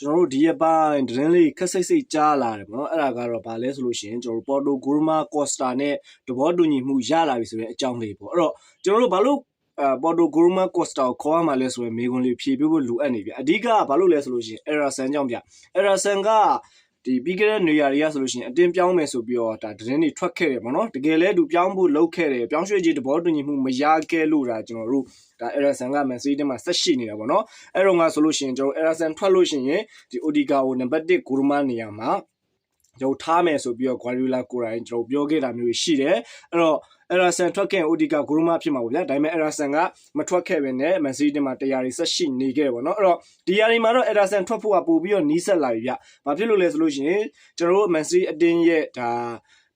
ကျွန်တော်တို့ဒီရက်ပိုင်းသတင်းလေးခက်စိတ်စိတ်ကြားလာတယ်ပေါ့နော်အဲ့ဒါကတော့ဗာလဲဆိုလို့ရှိရင်ကျွန်တော်တို့ပေါ်တိုဂိုရမာကော့စတာနဲ့တဘောတူညီမှုရလာပြီဆိုတဲ့အကြောင်းလေးပေါ့အဲ့တော့ကျွန်တော်တို့ဘာလို့အဲပေါ်တိုဂိုရမာကော့စတာကိုခေါ်ရမှာလဲဆိုရင်မေကွန်လေးဖြည့်ပြဖို့လိုအပ်နေပြီအဓိကဘာလို့လဲဆိုလို့ရှိရင်အရာဆန်ကြောင့်ဗျအရာဆန်က ဒီပြီးခဲ့တဲ့နေရာတွေကဆိုလို့ရှိရင်အတင်းပြောင်းမယ်ဆိုပြီးတော့ဒါသတင်းတွေထွက်ခဲ့တယ်ပေါ့နော်တကယ်လဲသူပြောင်းဖို့လုပ်ခဲ့တယ်ပြောင်းရွှေ့ခြင်းတဘောတူညီမှုမရခဲ့လို့ဒါကျွန်တော်တို့ဒါ Erison က Man City မှာဆက်ရှိနေတာပေါ့နော်အဲ့တော့ငါဆိုလို့ရှိရင်ကျွန်တော် Erison ထွက်လို့ရှိရင်ဒီ Odiga ကိုနံပါတ်1ဂိုရမာနေရာမှာကျွန်တော်ထားမယ်ဆိုပြီးတော့ Guardiola ကိုယ်တိုင်ကျွန်တော်ပြောခဲ့တာမျိုးရှိတယ်အဲ့တော့ Erison ထွက်ခဲ့ Odiga ဂိုရမာဖြစ်မှာပေါ့ဗျာဒါပေမဲ့ Erison ကမထွက်ခဲ့ပဲနဲ့ Man City မှာတရားရီဆက်ရှိနေခဲ့ပေါ့နော်အဲ့တော့ဒီယာရီမှာတော့ Erison ထွက်ဖို့ကပို့ပြီးတော့နီးစပ်လာပြီဗျဘာဖြစ်လို့လဲဆိုလို့ရှိရင်ကျွန်တော်တို့ Man City အတင်းရဲ့ဒါ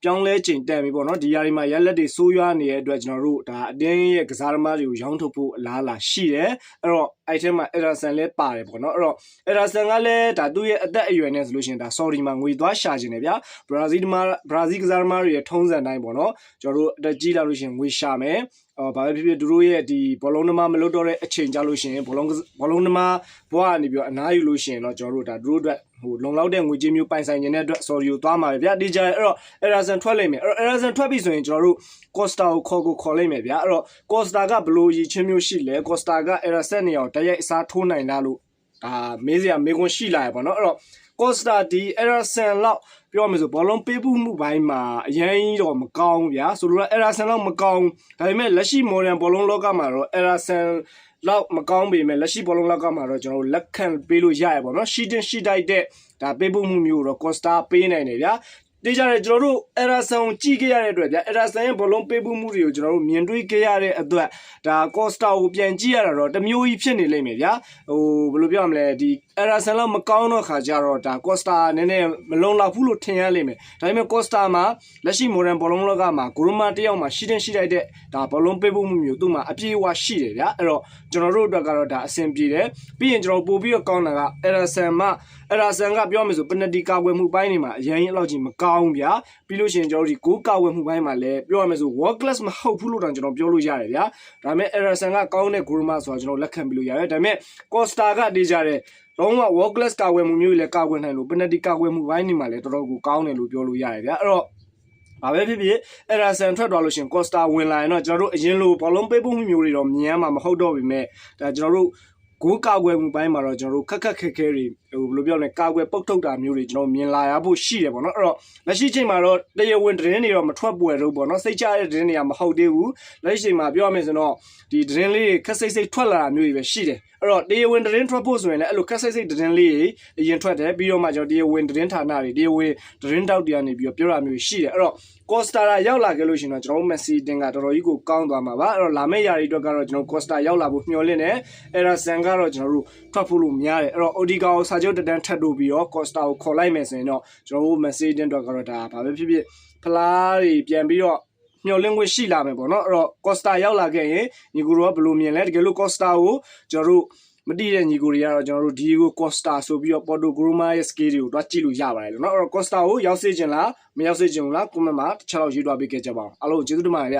ပြောင်းလဲချိန်တက်ပြီပေါ့နော်ဒီຢာဒီမှာရက်လက်တွေစိုးရွားနေတဲ့အတွက်ကျွန်တော်တို့ဒါအတင်းရဲ့ကစားသမားတွေကိုရောင်းထုတ်ဖို့အလားအလာရှိတယ်အဲ့တော့အဲ့ထဲမှာ Ederson လည်းပါတယ်ပေါ့နော်အဲ့တော့ Ederson ကလည်းဒါသူ့ရဲ့အသက်အရွယ်နဲ့ဆိုလို့ရှိရင်ဒါ sorry မှာငွေသွားရှာခြင်းတယ်ဗျာဘရာဇီးမှာဘရာဇီးကစားသမားတွေရဲ့ထုံးစံတိုင်းပေါ့နော်ကျွန်တော်တို့အသက်ကြီးလာလို့ရှိရင်ငွေရှာမယ်အော်ဘာပဲဖြစ်ဖြစ်သူတို့ရဲ့ဒီဘောလုံးသမားမလုပ်တော့တဲ့အချိန်ကြလို့ရှိရင်ဘောလုံးဘောလုံးသမားဘွားကနေပြီးတော့အနားယူလို့ရှိရင်တော့ကျွန်တော်တို့ဒါသူတို့အတွက်ဟိုလုံလောက်တဲ့ငွေကြေးမျိုးပိုင်ဆိုင်နေတဲ့အတွက် sorry ကိုသွားမှာပဲဗျာဒီကြအဲ့တော့ Erison ထွက်လိမ့်မယ်အဲ့တော့ Erison ထွက်ပြီဆိုရင်ကျွန်တော်တို့ Costa ကိုခေါ်ကိုခေါ်လိမ့်မယ်ဗျာအဲ့တော့ Costa ကဘယ်လိုရည်ချင်းမျိုးရှိလဲ Costa က Erison နေရာကိုတရိုက်အစားထိုးနိုင်လားလို့ဒါမေးစရာမေးခွန်းရှိလာရပါတော့အဲ့တော့ Costa ဒီ Erison လောက်ပြောမယ်ဆိုဘောလုံးပေးဖို့မှုပိုင်းမှာအရင်တော့မကောင်းဗျာဆိုလိုတာ Erison လောက်မကောင်းဒါပေမဲ့လက်ရှိ modern ဘောလုံးလောကမှာတော့ Erison လောက်မကောင်းပေမဲ့လက်ရှိဘောလုံးလောကမှာတော့ကျွန်တော်တို့လက်ခံပေးလို့ရရပါတော့ရှိတင်ရှိတိုက်တဲ့ဒါပေးဖို့မှုမျိုးတော့ Costa ပေးနိုင်တယ်ဗျာ တေးကြတယ်ကျွန်တော်တို့အရာဆန်ကိုကြည့်ခဲ့ရတဲ့အတွက်ဗျအရာဆန်ရဲ့ဘောလုံးပေးဖို့မှုတွေကိုကျွန်တော်တို့မြင်တွေ့ခဲ့ရတဲ့အတွက်ဒါကော့စတာကိုပြန်ကြည့်ရတာတော့တမျိုးကြီးဖြစ်နေလိမ့်မယ်ဗျာဟိုဘယ်လိုပြောရမလဲဒီအရာဆန်လောက်မကောင်းတော့ခါကြတော့ဒါကော့စတာနည်းနည်းမလုံလောက်ဘူးလို့ထင်ရလိမ့်မယ်ဒါပေမဲ့ကော့စတာမှာလက်ရှိမိုဒန်ဘောလုံးလောကမှာဂိုရမာတယောက်မှာရှိတင်ရှိတိုက်တဲ့ဒါဘောလုံးပေးဖို့မှုမျိုးသူ့မှာအပြည့်အဝရှိတယ်ဗျာအဲ့တော့ကျွန်တော်တို့အတွက်ကတော့ဒါအဆင်ပြေတယ်ပြီးရင်ကျွန်တော်ပို့ပြီးတော့ကောင်းတာကအရာဆန်မှာအရာဆန်ကပြောမယ်ဆိုပနတီကာကွယ်မှုပိုင်းတွေမှာအရင်အလောက်ကြီးမကောင်းဗျာပြီးလို့ရှိရင်ကျွန်တော်ဒီကိုကာကွယ်မှုပိုင်းမှာလည်းပြောရမယ်ဆို world class မဟုတ်ဘူးလို့တောင်ကျွန်တော်ပြောလို့ရတယ်ဗျာဒါပေမဲ့ Erison ကကောင်းတဲ့ Guruma ဆိုတာကျွန်တော်လက်ခံပြီးလို့ရတယ်ဒါပေမဲ့ Costa ကတေးကြတဲ့ လုံးဝ world class ကာကွယ်မှုမျိုးတွေလည်းကာကွယ်နိုင်လို့ penalty ကာကွယ်မှုပိုင်းတွေမှာလည်းတော်တော်ကိုကောင်းတယ်လို့ပြောလို့ရတယ်ဗျာအဲ့တော့ဘာပဲဖြစ်ဖြစ်အဲ့ဒါဆန်ထွက်သွားလို့ရှင်ကော့စတာဝင်လာရင်တော့ကျွန်တော်တို့အရင်လိုဘောလုံးပေးဖို့မျိုးတွေတော့မြင်ရမှာမဟုတ်တော့ပြီမဲ့ဒါကျွန်တော်တို့ဂိုးကာကွယ်မှုပိုင်းမှာတော့ကျွန်တော်တို့ခက်ခက်ခဲခဲတွေ ဟိုဘယ်လိုပြောလဲကာကွယ်ပုတ်ထုတ်တာမျိုးတွေကျွန်တော်မြင်လာရဖို့ရှိတယ်ပေါ့နော်အဲ့တော့လက်ရှိချိန်မှာတော့တရားဝင်သတင်းတွေတော့မထွက်ပွယ်တော့ပေါ့နော်စိတ်ချရတဲ့သတင်းတွေကမဟုတ်သေးဘူးလက်ရှိချိန်မှာပြောရမယ်ဆိုတော့ဒီသတင်းလေးတွေခက်စိတ်စိတ်ထွက်လာတာမျိုးတွေပဲရှိတယ်အဲ့တော့တရားဝင်သတင်းထွက်ဖို့ဆိုရင်လည်းအဲ့လိုခက်စိတ်စိတ်သတင်းလေးတွေအရင်ထွက်တယ်ပြီးတော့မှကျွန်တော်တရားဝင်သတင်းဌာနတွေတရားဝင်သတင်းတောက်တွေကနေပြီးတော့ပြောတာမျိုးရှိတယ်အဲ့တော့ကော့စတာရာရောက်လာခဲ့လို့ရှိရင်တော့ကျွန်တော်တို့မက်ဆီတင်ကတော်တော်ကြီးကိုကောင်းသွားမှာပါအဲ့တော့လာမယ့်ယာရီအတွက်ကတော့ကျွန်တော်ကော့စတာရောက်လာဖို့မျှော်လင့်တယ်အဲ့ဒါဆန်ကတော့ကျွန်တော်တို့ထွက်ဖို့လို့များတယ်အဲ့တော့အိုဒီကာကိုစာချုပ်တတန်းထပ်တို့ပြီးတော့ Costa ကိုခေါ်လိုက်မယ်ဆိုရင်တော့ကျွန်တော်တို့ message အတွက်ကတော့ဒါဘာပဲဖြစ်ဖြစ်ဖလားတွေပြန်ပြီးတော့မျောလင်းခွင့်ရှိလာမယ်ပေါ့နော်အဲ့တော့ Costa ရောက်လာခဲ့ရင်ညီကိုတို့ကဘယ်လိုမြင်လဲတကယ်လို့ Costa ကိုကျွန်တော်တို့မတိတဲ့ညီကိုတွေကတော့ကျွန်တော်တို့ Diego Costa ဆိုပြီးတော့ Porto Groma ရဲ့ skill တွေကိုတော့ကြည့်လို့ရပါတယ်လို့နော်အဲ့တော့ Costa ကိုရောက်စေချင်လားမရောက်စေချင်ဘူးလား comment မှာတစ်ခြားလောက်ရေးထားပေးခဲ့ကြပါအောင်အားလုံးကျေးဇူးတင်ပါတယ်ဗျ